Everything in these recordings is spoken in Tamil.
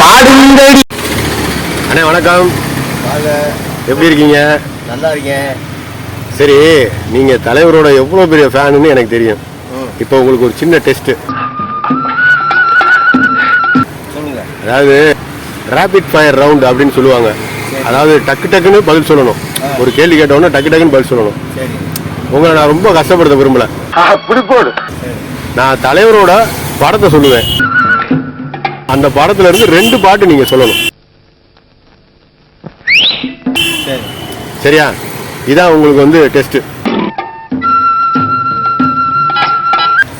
பாடுங்கடி. அண்ணே வணக்கம். வாங்க. எப்படி இருக்கீங்க? நல்லா இருக்கேன். சரி நீங்க தலைவரோட எவ்வளவு பெரிய ஃபேனுன்னு எனக்கு தெரியும். இப்போ உங்களுக்கு ஒரு சின்ன டெஸ்ட் சொல்லுங்க. அதாவது ரேபிட் ஃபயர் ரவுண்ட் அப்படின்னு சொல்லுவாங்க. அதாவது டக்கு டக்குன்னு பதில் சொல்லணும். ஒரு கேள்வி கேட்டவுடனே டக்கு டக்குன்னு பதில் சொல்லணும். சரி. உங்களை நான் ரொம்ப கஷ்டப்படுத்த விரும்பல. நான் தலைவரோட படத்தை சொல்லுவேன். அந்த படத்துல இருந்து ரெண்டு பாட்டு நீங்க சொல்லணும். சரி. சரியா? இதான் உங்களுக்கு வந்து டெஸ்ட்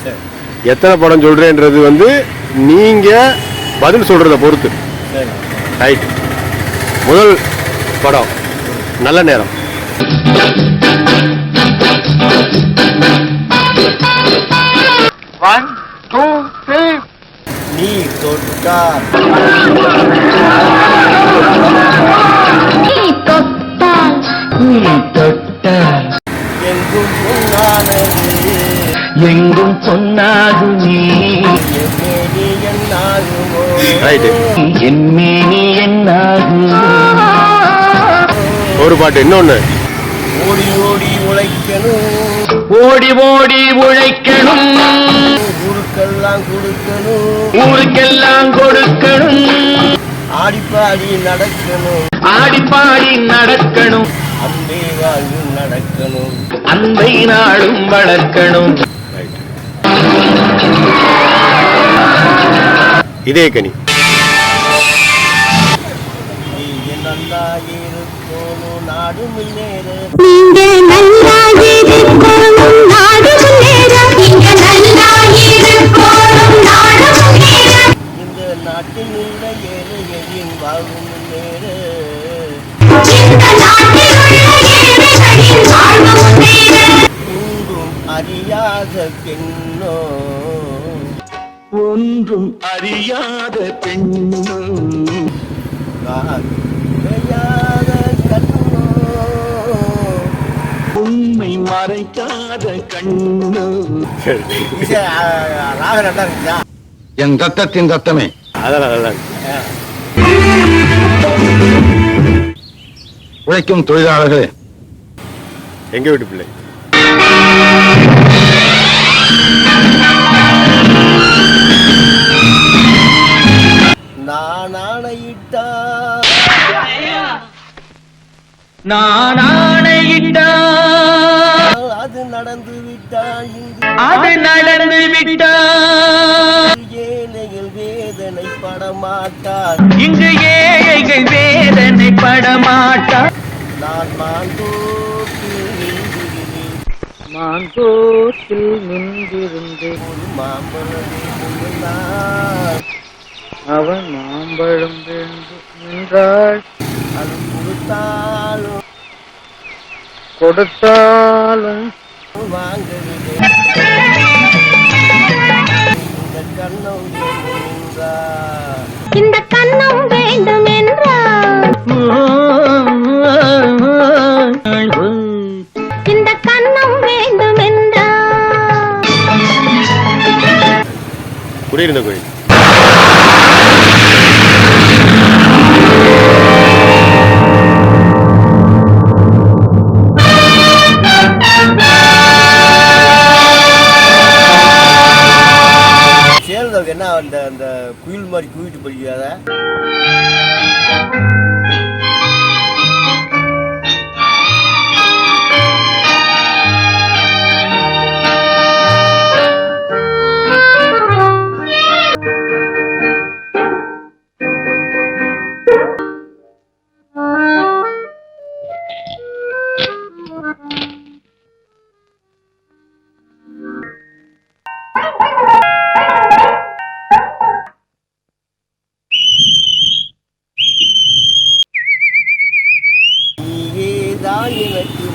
சரி. எத்தனை படம் சொல்றேன்றது வந்து நீங்க பதில் சொல்றத பொறுத்து. சரி. ரைட் முதல் படம். நல்ல நேரம். த்ரீ நீ தொட்டார் நீ தொட்டால் எங்கும் பொன்னானது எங்கும் பொன்னாகு நீ எம்மேனி என்னாகுமோ ரைட்டு என் மேனி என்னாகு ஒரு பாட்டு இன்னொன்னு. ஓடி ஓடி உழைக்கணும். ஓடி ஓடி உழைக்கணும். ஊருக்கெல்லாம் கொடுக்கணும். ஊருக்கெல்லாம் கொடுக்கணும். ஆடிப்பாடி நடக்கணும். ஆடி பாடி நடக்கணும். அன்பே வாழ்வு நடக்கணும். அன்பை நாளும் வளர்க்கணும். இதே கனி. நீங்க நல்லா நீங்க இருக்கணும். நாட்டில் உள்ள உள்ள ஏழைகளின் வாழ்வு முன்னேற ஒன்றும் அறியாத பெண்ணோ ஒன்றும் அறியாத பெண்ணும் காக்கையாத கண்ணோ உண்மை மறைக்காத கண்ணு ராகம் நல்லா இருக்குதா என் ரத்தத்தின் ரத்தமே அதெல்லாம் நல்லா. உழைக்கும் தொழிலாளர்களே. எங்க வீட்டு பிள்ளை? நான் ஆணையிட்டா. நான் ஆணையிட்டா. அது நடந்து இங்கு அது நடந்து விட்டா. படமாட்டார். இங்கு ஏழைகள் வேதனை படமாட்டா நான் மாந்தோப்பில் நின்றிருந்தேன். மாந்தோட்டில் நின்றிருந்து ஒரு மாம்பழமே அவன் மாம்பழம் வேண்டும் என்றாள். அது கொடுத்தாலும் கொடுத்தாலும் வாங்கவில்லை. இந்த கண்ணம் இந்த கண்ணம் வேண்டும் என்றால் இந்த கண்ணம் வேண்டும் என்றால் குடியிருந்த கோயில். அவனுக்கு என்ன அந்த அந்த குயில் மாதிரி குயிட்டு படிக்காத அதை?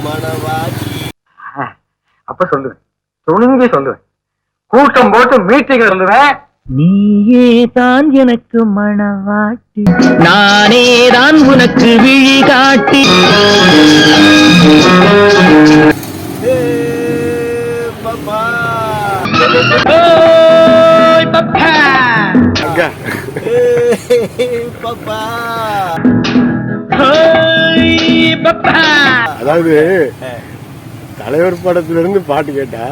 எனக்கு மனவாசி அப்ப சொல்லுவேன். துணிஞ்சு சொல்லுவேன். கூட்டம் போட்டு மீட்டிங் சொல்லுவேன். நீயே தான் எனக்கு மணவாட்டி நானே தான் உனக்கு விழி காட்டி பாப்பா. அதாவது தலைவர் படத்துல இருந்து பாட்டு கேட்டா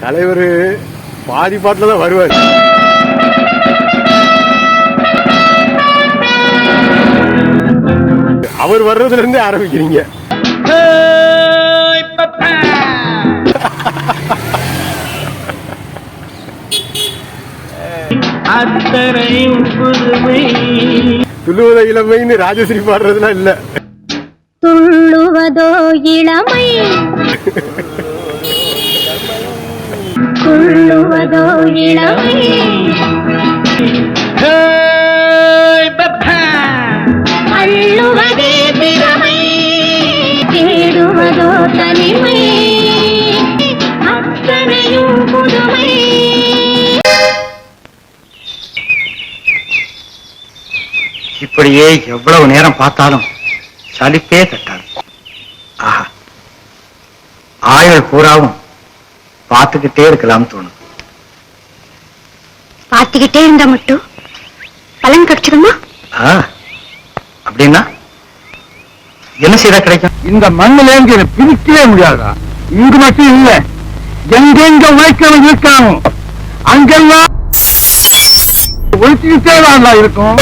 தலைவர் பாதி பாட்டுல தான் வருவார். அவர் வர்றதுல இருந்தே ஆரம்பிக்கிறீங்க துள்ளுவத இளமைன்னு ராஜஸ்ரீ பாடுறதுலாம் இல்ல. துள்ளுவதோ இளமை. துள்ளுவதோ இளமை. அள்ளுவதே திறமை. தேடுவதோ தனிமை. அத்தனையும் புதுமை. இப்படியே எவ்வளவு நேரம் பார்த்தாலும் சலிப்பே தட்டாது ஆஹா. ஆயுள் பூராவும் பார்த்துக்கிட்டே இருக்கலாம்னு தோணும். பார்த்துக்கிட்டே இருந்தா மட்டும்? பலன் கிடைச்சிடுமா? ஆ, அப்படின்னா? என்ன செய்தா கிடைக்கும்? இந்த மண்ணுல இருந்து பிரிக்கவே முடியாதா இங்கு மட்டும் இல்ல. எங்கெங்க உழைக்கிறவன் இருக்கானோ அங்கெல்லாம் ஒழிச்சுக்கிட்டே தான் இருக்கும்.